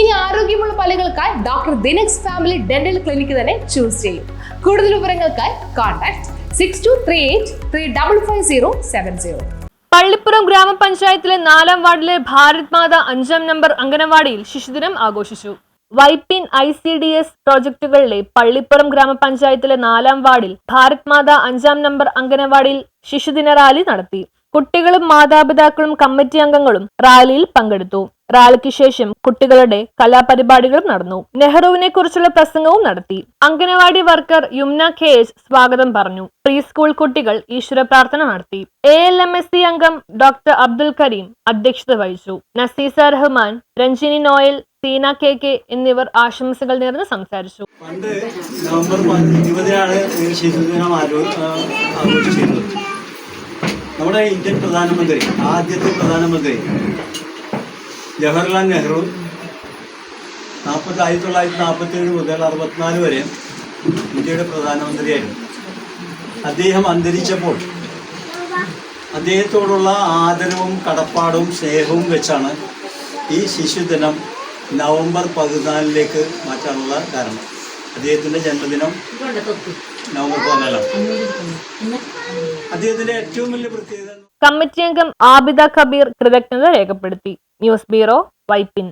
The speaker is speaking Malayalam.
ഇനി ആരോഗ്യമുള്ള പല്ലുകൾക്കായി doctor Dinax family dental clinic തന്നെ ചൂസ് ചെയ്യും. കൂടുതൽ വിവരങ്ങൾക്കായി contact six two three eight three double five zero seven zero Pallippuram ഗ്രാമപഞ്ചായത്തിലെ നാലാം വാർഡിലെ ഭാരത് മാത അഞ്ചാം നമ്പർ അംഗനവാടിയിൽ ശിശുദിനം ആഘോഷിച്ചു. Vypin I C D S പ്രോജക്ടുകളിലെ Pallippuram ഗ്രാമപഞ്ചായത്തിലെ നാലാം വാർഡിൽ ഭാരത് മാത അഞ്ചാം നമ്പർ അംഗനവാടിയിൽ ശിശുദിന റാലി നടത്തി. കുട്ടികളും മാതാപിതാക്കളും കമ്മിറ്റി അംഗങ്ങളും റാലിയിൽ പങ്കെടുത്തു. റാലിക്ക് ശേഷം കുട്ടികളുടെ കലാപരിപാടികളും നടന്നു. നെഹ്റുവിനെ കുറിച്ചുള്ള പ്രസംഗവും നടത്തി. Anganwadi worker Yumna K H സ്വാഗതം പറഞ്ഞു. പ്രീ സ്കൂൾ കുട്ടികൾ ഈശ്വര പ്രാർത്ഥന നടത്തി. A L M S C അംഗം ഡോക്ടർ അബ്ദുൽ കരീം അധ്യക്ഷത വഹിച്ചു. Naseesa Rahman Ranjini Noel Seena K K എന്നിവർ ആശംസകൾ നേർന്ന് സംസാരിച്ചു. പണ്ട് നവംബർ ഇരുപതിനാണ് നമ്മുടെ ഇന്ത്യൻ പ്രധാനമന്ത്രി ആദ്യത്തെ പ്രധാനമന്ത്രി ജവഹർലാൽ നെഹ്റു നാൽപ്പത്തി ആയിരത്തി തൊള്ളായിരത്തി നാൽപ്പത്തി ഏഴ് മുതൽ അറുപത്തിനാല് വരെ ഇന്ത്യയുടെ പ്രധാനമന്ത്രിയായിരുന്നു അദ്ദേഹം അന്തരിച്ചപ്പോൾ അദ്ദേഹത്തോടുള്ള ആദരവും കടപ്പാടും സ്നേഹവും വെച്ചാണ് ഈ ശിശുദിനം നവംബർ പതിനാലിലേക്ക് മാറ്റാനുള്ള കാരണം. അദ്ദേഹത്തിന്റെ ജന്മദിനം നവംബർ പതിനാലാണ് അദ്ദേഹത്തിന്റെ ഏറ്റവും വലിയ പ്രത്യേകത കമ്മിറ്റി അംഗം ആബിദ കബീർ കൃതജ്ഞത രേഖപ്പെടുത്തി. News bureau Vypin.